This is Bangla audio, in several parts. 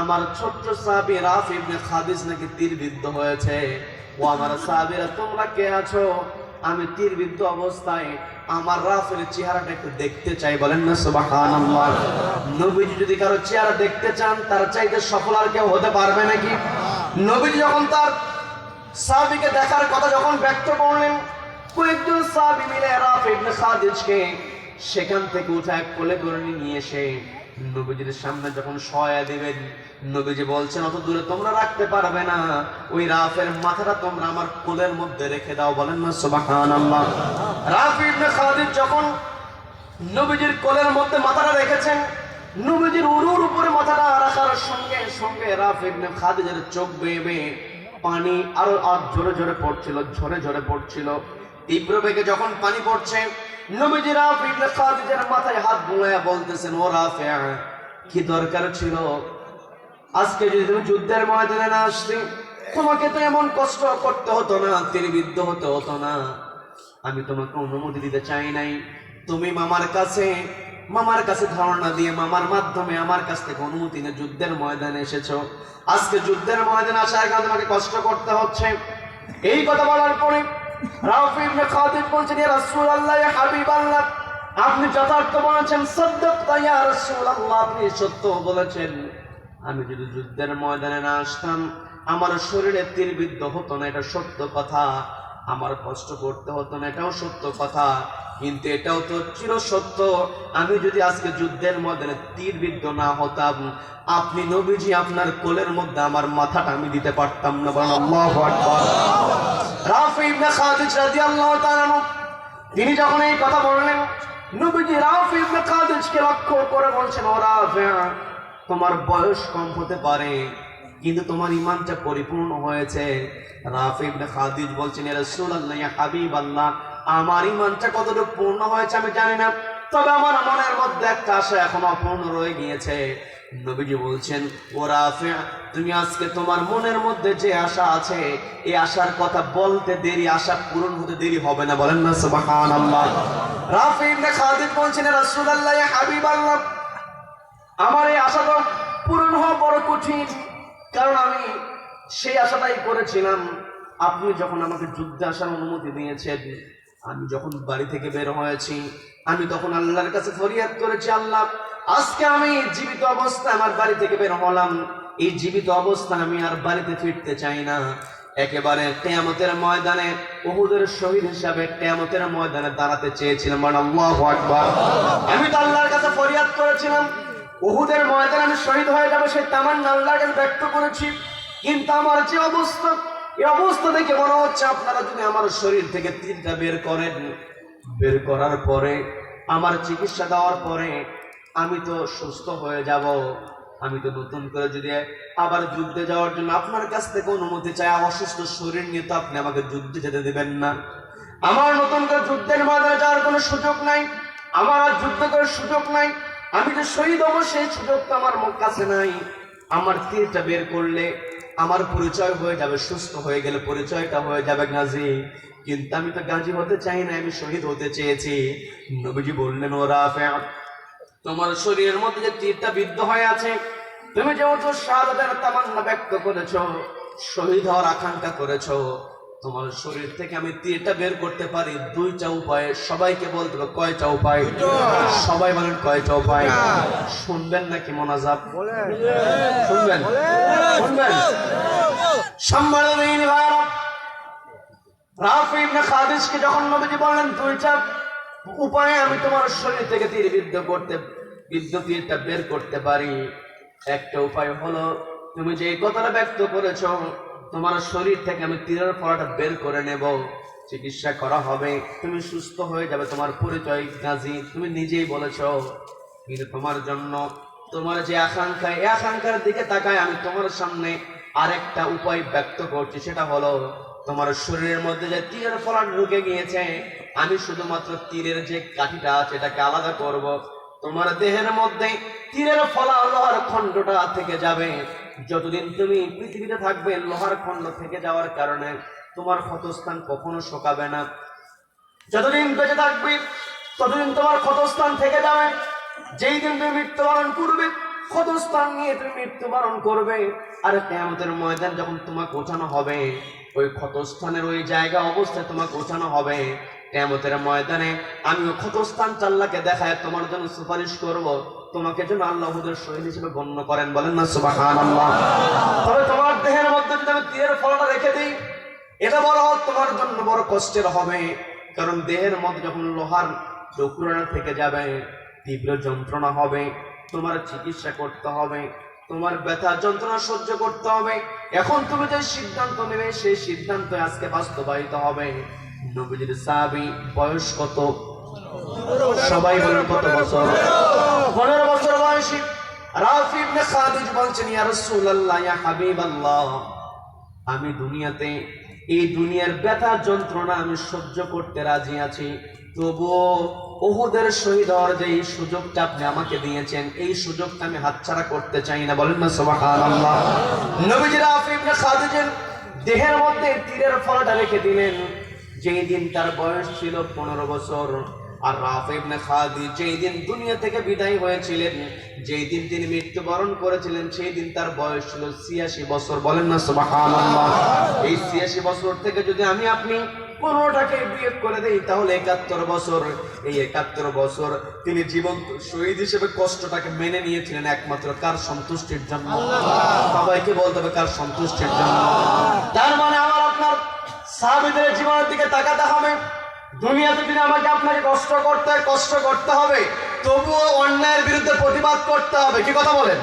আমার ছোট্ট সাহাবী রাফ ইবনে খাদিজ নাকি তীরবিদ্ধ হয়েছে? ও আমার সাহাবীরা, তোমরা কে আছো? আমি তীরবিদ্ধ অবস্থায়, আমার রাফের চেহারাটা একটু দেখতে চাই। বলেন না, সুবহানাল্লাহ। নবীজি যদি কারও চেহারা দেখতে চান, তার চাইতে সফল আর কেউ হতে পারবে নাকি? নবীজি যখন তার সাহাবীকে দেখার কথা যখন ব্যক্ত করলেন, কয়েকজন সাহাবী মিলে রাফ ইবনে খাদিজকে সেখান থেকে উঠায় কোলে করে নিয়ে এসে নবীজির সামনে যখন সয়া দিবেন, নবীজি বলছেন, অত দূরে তোমরা রাখতে পারবে না। ওই রাফের মাথাটা তোমরা আমার কোলের মধ্যে রেখে দাও। বলেন না, সুবহানাল্লাহ। রাফ ইবনে খাদিজ যখন নবীজির কোলের মধ্যে মাথাটা রেখেছেন, নবীজির উরুর উপরে মাথাটা রাখার সঙ্গে সঙ্গে রাফ ইবনে খাদিজের চোখ বেয়ে বেয়ে পানি আরও আর জোরে জোরে পড়ছিল, ঝরে ঝরে পড়ছিল। তীব্র বেগে যখন পানি পড়ছে নবীজি রাফ ইবনে মাথায় হাত বুলাইয়া বলতেছেন, ও রাফে কি দরকার ছিল? আজকে যদি তুমি যুদ্ধের ময়দানে না আসতে, তোমাকে তো এমন কষ্ট করতে হতো না তীরবিদ্ধ হতে হতো না। আমি তোমাকে অনুমতি দিতে চাই নাই। তুমি মামার কাছে মামার কাছে ধারণা দিয়ে মামার মাধ্যমে আমার কাছ থেকে অনুমতি নিয়ে যুদ্ধের ময়দানে এসেছ। আজকে যুদ্ধের ময়দানে আসার কারণে তোমাকে কষ্ট করতে হচ্ছে। এই কথা বলার পরে আপনি যথার্থ বলেছেন আপনি সত্য বলেছেন। আমি যদি যুদ্ধের ময়দানে না আসতাম, আমার শরীরে তীরবিদ্ধ হতো না, এটা সত্য কথা। আমার কষ্ট করতে হতো না, এটাও সত্য কথা। কিন্তু এটাও তো চির সত্য। আমি যদি আজকে যুদ্ধের ময়দানে তীরবিদ্ধ না হতাম, আপনি নবীজি আপনার কোলের মধ্যে আমার মাথাটা আমি দিতে পারতাম না, বলেন তিনি যখন এই কথা বললেন, নবীজি রাফি ইবনে খাদিজকে লক্ষ্য করে বলছেন, ও তোমার বয়স কম হতে পারে, কিন্তু তোমার ইমানটা পরিপূর্ণ হয়েছে। রাফি ইবনে খাদিজ বলছেন ইয়া রাসূলুল্লাহ, ইয়া হাবিবাল্লাহ, আমার ইমানটা কতটুকু পূর্ণ হয়েছে আমি জানি না, তবে আমার মনের মধ্যে একটা আশা এখনও অপূর্ণ রয়ে গিয়েছে। নবীজি বলছেন, ও রাফি তুমি আজকে তোমার মনের মধ্যে যে আশা আছে, এই আশার কথা বলতে দেরি, আশা পূরণ হতে দেরি হবে না। বলেন না, সুবহানাল্লাহ। রাফি ইবনে খাদিজ বলছেন রাসূলুল্লাহ ইয়া হাবিবাল্লাহ, আমার এই আশাটা পূরণ হওয়া বড় কঠিন, কারণ আমি সেই আশাটাই করেছিলাম। আপনি যখন আমাকে যুদ্ধে আসার অনুমতি দিয়েছেন, আমি যখন বাড়ি থেকে বের হয়েছি, আমি তখন আল্লাহর কাছে ফরিয়াদ করেছি, আল্লাহ আজকে আমি জীবিত অবস্থায় আমার বাড়ি থেকে বের হলাম। এই জীবিত অবস্থা আমি আর বাড়িতে ফিরতে চাই না। একেবারে টেয়ামতের ময়দানে উহুদের শহীদ হিসাবে টেয়ামতের ময়দানে দাঁড়াতে চেয়েছিলাম। মানে আল্লাহু আমি তো আল্লাহর কাছে ফরিয়াদ করেছিলাম। উহুদের ময়দানে আমি শহীদ হয়ে যাব সেই তামান্না আল্লাহর কাছে ব্যক্ত করেছি। কিন্তু আমার যে অবস্থা, এই অবস্থা দেখে মনে হচ্ছে আপনারা যদি আমার শরীর থেকে তিনটা বের করেন, বের করার পরে, আমার চিকিৎসা দেওয়ার পরে আমি তো সুস্থ হয়ে যাব। আমি তো নতুন করে যদি আবার যুদ্ধে যাওয়ার জন্য আপনার কাছ থেকে অনুমতি চাই, অসুস্থ শরীর নিয়ে তো আপনি আমাকে যুদ্ধে যেতে দেবেন না। আমার নতুন করে যুদ্ধের ময়দানে যাওয়ার কোনো সুযোগ নাই। আমার আর যুদ্ধ করার সুযোগ নাই। আমি যে শহীদ হব, সেই সুযোগ তো আমার কাছে নাই। আমার তীরটা বের করলে আমার পরিচয় হয়ে যাবে, সুস্থ হয়ে গেলে পরিচয়টা হয়ে যাবে গাজী। কিন্তু আমি তো গাজী হতে চাই না আমি শহীদ হতে চেয়েছি। নবীজি বললেন ওরা তোমার শরীরের মধ্যে যে তীরটা বিদ্ধ হয়ে আছে তুমি যেহেতু শাহাদাতের তামান্না ব্যক্ত করেছ শহীদ হওয়ার আকাঙ্ক্ষা করেছ তোমার শরীর থেকে আমি তীরটা বের করতে পারি। দুইটা উপায়ে সবাইকে বলতে হবে কয়টা উপায়? সবাই বলেন কয়টা উপায়। শুনবেন নাকি মোনাজাব শুনবেন? শুনবেন? সম্মানিত ভাইরা রাফি ইবনে খাদিজকে যখন নবীজি বললেন দুইটা উপায়ে আমি তোমার শরীর থেকে তীর বিদ্ধ করতে বিদ্ধ তীরটা বের করতে পারি। একটা উপায় হলো, তুমি যে কথাটা ব্যক্ত করেছ, তোমার শরীর থেকে আমি তীরের ফলাটা বের করে নেব। চিকিৎসা করা হবে। তুমি সুস্থ হয়ে যাবে, তোমার পরিচয় গাজী। তুমি নিজেই বলেছ, কিন্তু তোমার জন্য, তোমার যে আকাঙ্ক্ষা এই আকাঙ্ক্ষার দিকে তাকায় আমি তোমার সামনে আরেকটা উপায় ব্যক্ত করছি। সেটা হলো, তোমার শরীরের মধ্যে যে তীরের ফলাট ঢুকে গিয়েছে, আমি শুধুমাত্র তীরের যে কাঠিটা আছে, এটাকে আলাদা করব। তোমার দেহের মধ্যে তীরের ফলা লোহার খণ্ডটা থেকে যাবে। যতদিন তুমি পৃথিবীতে থাকবে, লোহার খণ্ড থেকে যাওয়ার কারণে তোমার ক্ষতস্থান কখনো শোকাবে না। যতদিন বেঁচে থাকবে, ততদিন তোমার ক্ষতস্থান থেকে যাবে। যেই দিন তুমি মৃত্যুবরণ করবে, ক্ষতস্থান নিয়ে তুমি মৃত্যুবরণ করবে। আর কেয়ামতের ময়দান যখন তোমাকে ওঠানো হবে, ওই ক্ষতস্থানের ওই জায়গা অবস্থায় তোমাকে ওঠানো হবে। কেয়ামতের ময়দানে আমি ওই ক্ষতস্থান চাল্লাকে দেখায় তোমার জন্য সুপারিশ করব। তোমাকে যেন আল্লাহ হুদের শহীদ হিসেবে গণ্য করেন। বলেন না, সুবহানাল্লাহ। তবে তোমার দেহের মধ্যে যদি আমি তীরের ফলটা রেখে দিই, এটা বড় তোমার জন্য বড় কষ্টের হবে। কারণ দেহের মধ্যে যখন লোহার টুকরা থেকে যাবে, তীব্র যন্ত্রণা হবে, তোমার চিকিৎসা করতে হবে, তোমার ব্যথা যন্ত্রণা সহ্য করতে হবে। এখন তুমি যে সিদ্ধান্ত নেবে, সেই সিদ্ধান্ত আজকে বাস্তবায়িত হবে। নবীজির সাহাবী, বয়স কত? সবাই বলেন কত বছর? পনেরো বছর বয়সী। রাফি ইবনে খাদিজ বলছেন, ইয়া রাসূলুল্লাহ, ইয়া হাবিবাল্লাহ, আমি দুনিয়াতে এই দুনিয়ার ব্যথা যন্ত্রণা আমি সহ্য করতে রাজি আছি। তবুও ওহুদের শহীদ হওয়ার যে এই সুযোগটা আপনি আমাকে দিয়েছেন, এই সুযোগটা আমি হাতছাড়া করতে চাই না। বলেন না, সুবহানাল্লাহ। নবীজি রাফি ইবনে খাদিজের দেহের মধ্যে তীরের ফলটা রেখে দিলেন। যেই দিন তার বয়স ছিল পনেরো বছর আর রাফ ইবনে খাদি যেই দিন দুনিয়া থেকে বিদায় হয়েছিলেন যেই দিন তিনি মৃত্যুবরণ করেছিলেন সেই দিন তার বয়স ছিল ছিয়াশি বছর। বলেন না সুবহানাল্লাহ। এই ছিয়াশি বছর থেকে যদি আমি আপনি পনেরোটাকে বিয়োগ করে দেই তাহলে একাত্তর বছর। এই একাত্তর বছর তিনি জীবন শহীদ হিসেবে কষ্টটাকে মেনে নিয়েছিলেন একমাত্র কার সন্তুষ্টির জন্য? সবাইকে বলতে হবে কার সন্তুষ্টির জন্য। তার মানে সাহাবিদের জীবনের দিকে তাকাতে হবে। দুনিয়াতে যদি আমাকে আপনাকে কষ্ট করতে কষ্ট করতে হবে, তবুও অন্যায়ের বিরুদ্ধে প্রতিবাদ করতে হবে। কি কথা বলেন?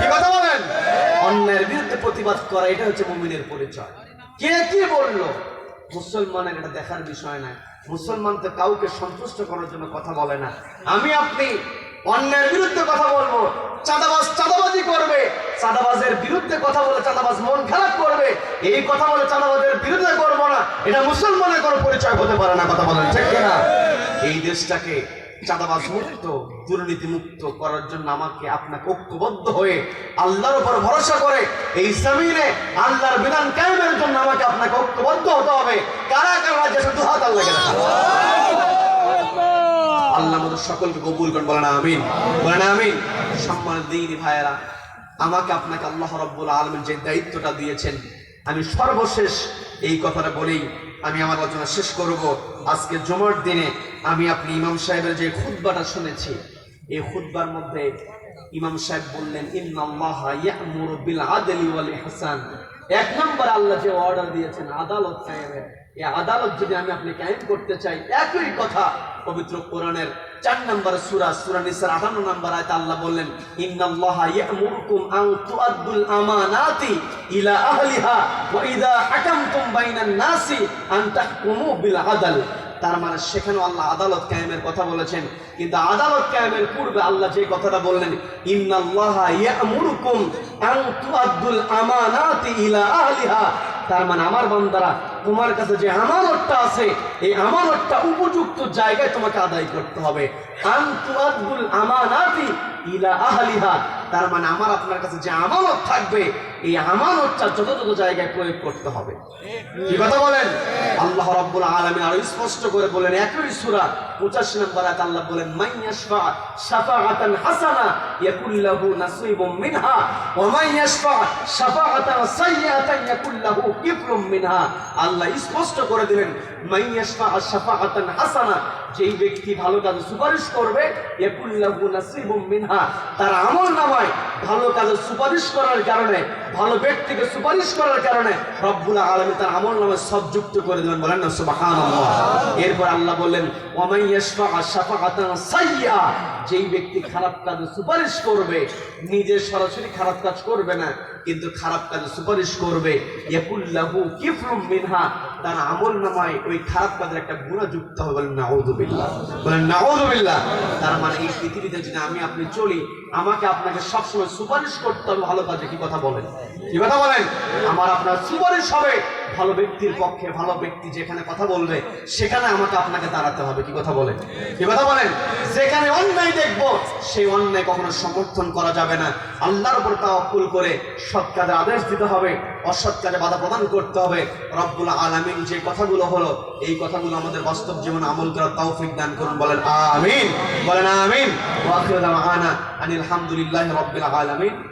কি কথা বলেন? অন্যায়ের বিরুদ্ধে প্রতিবাদ করা, এটা হচ্ছে মুমিনের পরিচয়। কে কি বলল? মুসলমানের এটা দেখার বিষয় না মুসলমান তো কাউকে সন্তুষ্ট করার জন্য কথা বলে না। আমি আপনি অন্যায়ের বিরুদ্ধে কথা বলব, চাঁদাবাজ চাঁদাবাজি করবে, চাঁদাবাজের বিরুদ্ধে কথা বলে চাঁদাবাজ মন খারাপ করবে, এই কথা বলে চাঁদাবাজের বিরুদ্ধে করব না, এটা মুসলমানের কোনো পরিচয় হতে পারে না, কথা বলেন, ঠিক না এই দেশটাকে চাঁদাবাজ মুক্ত, দুর্নীতি মুক্ত করার জন্য আমাকে আপনাকে ঐক্যবদ্ধ হয়ে আল্লাহর উপর ভরসা করে এই জমিনে আল্লাহর বিধান কায়েমের জন্য আমাকে আপনাকে ঐক্যবদ্ধ হতে হবে। কারা কারা যে শুধু হাত আল্লাহকে দেখা আল্লাহ আমাদের সকলকে কবুল করেন, বলেন আমিন। বলেন আমিন। সম্মানের দিন ভাইয়েরা, আমাকে আপনাকে আল্লাহ রব্বুল আলমের যে দায়িত্বটা দিয়েছেন, আমি সর্বশেষ এই কথাটা বলেই আমি আমার আলোচনা শেষ করব। আজকে জমার দিনে আমি আপনি ইমাম সাহেবের যে খুতবাটা শুনেছি, এই খুতবার মধ্যে ইমাম সাহেব বললেন, ইন্নাল্লাহ ইয়ামুরু বিল আদলি ওয়াল ইহসান। এক নম্বর আল্লাহ যে অর্ডার দিয়েছেন, আদালত কায়েমের এই আদালত যদি আমি আপনি কায়েম করতে চাই, একই কথা পবিত্র কোরআনের চার নম্বর সুরা সুরা নিসার 58 নম্বর আয় আল্লাহ বললেন, ইন্নাল্লাহা ইয়ামুরুকুম আন তুআদ্দুল আমানাতি ইলা আহলিহা, ওয়া ইদা হাকামতুম বাইনান নাসি আন তাহকুমু বিল আদল। তার মানে সেখানেও আল্লাহ আদালত কায়েমের কথা বলেছেন। কিন্তু আদালত কায়েমের পূর্বে আল্লাহ যে কথাটা বললেন তার মানে আমার বান্দারা, তোমার কাছে যে আমানতটা আছে, এই আমানতটা উপযুক্ত জায়গায় তোমাকে আদায় করতে হবে। আন আমানাতি ইলা আহলিহা। তার মানে আমার আপনার কাছে যে আমানত থাকবে, এই আমানতটা যথাযথ জায়গায় প্রয়োগ করতে হবে। কি কথা বলেন? আল্লাহ রাব্বুল আলামিন আরও স্পষ্ট করে বলেন, একই সূরা 85 নম্বর আয়াত আল্লাহ বলেন, মান ইয়াশফা শাফাআতান হাসানা ইয়াকুল লাহু মিনহা, ওয়া মান ইয়াশফা শাফাআতান সাইয়্যাতান ইয়াকুল লাহু মিনহা। আল্লাহ স্পষ্ট করে দিলেন, মান ইয়াশফা শাফাআতান হাসানা, যেই ব্যক্তি ভালো কাজে সুপারিশ করবে, ইয়াকুল লাহু মিনহা, তার আমল নামায় ভালো কাজে সুপারিশ করার কারণে, ভালো ব্যক্তিকে সুপারিশ করার কারণে রব্বুল আলমী তার আমল নামে সব যুক্ত করে দেবেন বলেন না সুবাহ এরপর আল্লাহ বললেন সাইয়্যা যেই ব্যক্তি খারাপ কাজে সুপারিশ করবে, নিজে সরাসরি খারাপ কাজ করবে না, কিন্তু খারাপ কাজে সুপারিশ করবে। ইয়াকুল্লাহু মিনহা, তার আমল নামায় ওই খারাপ কাজের একটা গুণা যুক্ত হবে। বলেন নাউযুবিল্লাহ বলেন নাউযুবিল্লাহ তার মানে এই পৃথিবীতে যদি আমি আপনি চলি, আমাকে আপনাকে সবসময় সুপারিশ করতে হবে। ভালো কাজে কি কথা বলেন? কি কথা বলেন? আমার আপনার সুপারিশ হবে। ভালো ব্যক্তির পক্ষে ভালো ব্যক্তি যেখানে কথা বলবে, সেখানে আমাকে আপনাকে দাঁড়াতে হবে। কি কথা বলেন? কি কথা বলেন? যেখানে অন্যায় দেখব, সেই অন্যায় কখনো সমর্থন করা যাবে না। আল্লাহর উপর তা তাওয়াক্কুল করে সৎ কাজে আদেশ দিতে হবে, অসৎ কাজে বাধা প্রদান করতে হবে। রব্বুল আলামিন যে কথাগুলো হলো, এই কথাগুলো আমাদের বাস্তব জীবনে আমল করার তৌফিক দান করুন। বলেন আমিন। বলেন আমিন। ওয়া আখিরু দাওয়ানা আনিল হামদুলিল্লাহি রাব্বিল আলামিন।